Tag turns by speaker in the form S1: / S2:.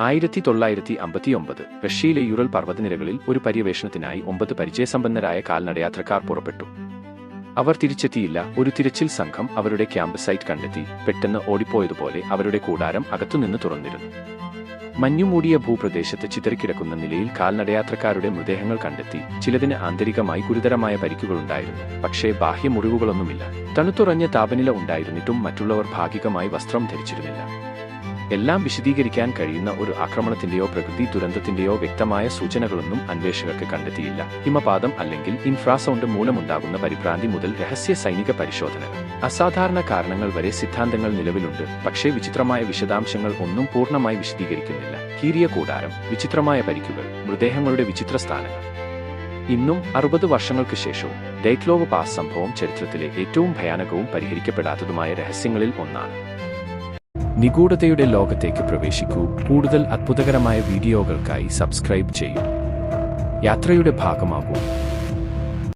S1: ആയിരത്തി തൊള്ളായിരത്തി അമ്പത്തിയൊമ്പത് റഷ്യയിലെ യുറൽ പർവതനിരകളിൽ ഒരു പര്യവേഷണത്തിനായി ഒമ്പത് പരിചയസമ്പന്നരായ കാൽനടയാത്രക്കാർ പുറപ്പെട്ടു. അവർ തിരിച്ചെത്തിയില്ല. ഒരു തിരച്ചിൽ സംഘം അവരുടെ ക്യാമ്പ് സൈറ്റ് കണ്ടെത്തി പെട്ടെന്ന് ഓടിപ്പോയതുപോലെ അവരുടെ കൂടാരം അകത്തുനിന്ന് തുറന്നിരുന്നു. മഞ്ഞുമൂടിയ ഭൂപ്രദേശത്ത് ചിതറിക്കിടക്കുന്ന നിലയിൽ കാൽനടയാത്രക്കാരുടെ മൃതദേഹങ്ങൾ കണ്ടെത്തി ചിലതിന് ആന്തരികമായി ഗുരുതരമായ പരിക്കുകളുണ്ടായിരുന്നു പക്ഷേ ബാഹ്യ മുറിവുകളൊന്നുമില്ല. തണുത്തുറഞ്ഞ താപനില ഉണ്ടായിരുന്നിട്ടും മറ്റുള്ളവർ ഭാഗികമായി വസ്ത്രം ധരിച്ചിരുന്നില്ല. എല്ലാം വിശദീകരിക്കാൻ കഴിയുന്ന ഒരു ആക്രമണത്തിന്റെയോ പ്രകൃതി ദുരന്തത്തിന്റെയോ വ്യക്തമായ സൂചനകളൊന്നും അന്വേഷകർക്ക് കണ്ടെത്തിയില്ല. ഹിമപാതം അല്ലെങ്കിൽ ഇൻഫ്രാസൗണ്ട് മൂലമുണ്ടാകുന്ന പരിഭ്രാന്തി മുതൽ രഹസ്യ സൈനിക പരിശോധനകൾ അസാധാരണ കാരണങ്ങൾ വരെ സിദ്ധാന്തങ്ങൾ നിലവിലുണ്ട് പക്ഷേ വിചിത്രമായ വിശദാംശങ്ങൾ ഒന്നും പൂർണമായി വിശദീകരിക്കുന്നില്ല. കീറിയ കൂടാരം വിചിത്രമായ പരിക്കുകൾ മൃതദേഹങ്ങളുടെ വിചിത്ര സ്ഥാനങ്ങൾ. ഇന്നും അറുപത് വർഷങ്ങൾക്ക് ശേഷവും ഡേറ്റ്ലോവ് പാസ് സംഭവം ചരിത്രത്തിലെ ഏറ്റവും ഭയാനകവും പരിഹരിക്കപ്പെടാത്തതുമായ രഹസ്യങ്ങളിൽ ഒന്നാണ്. നിഗൂഢതയുടെ ലോകത്തേക്ക് പ്രവേശിക്കൂ. കൂടുതൽ അത്ഭുതകരമായ വീഡിയോകൾക്കായി സബ്സ്ക്രൈബ് ചെയ്യൂ. യാത്രയുടെ ഭാഗമാകൂ.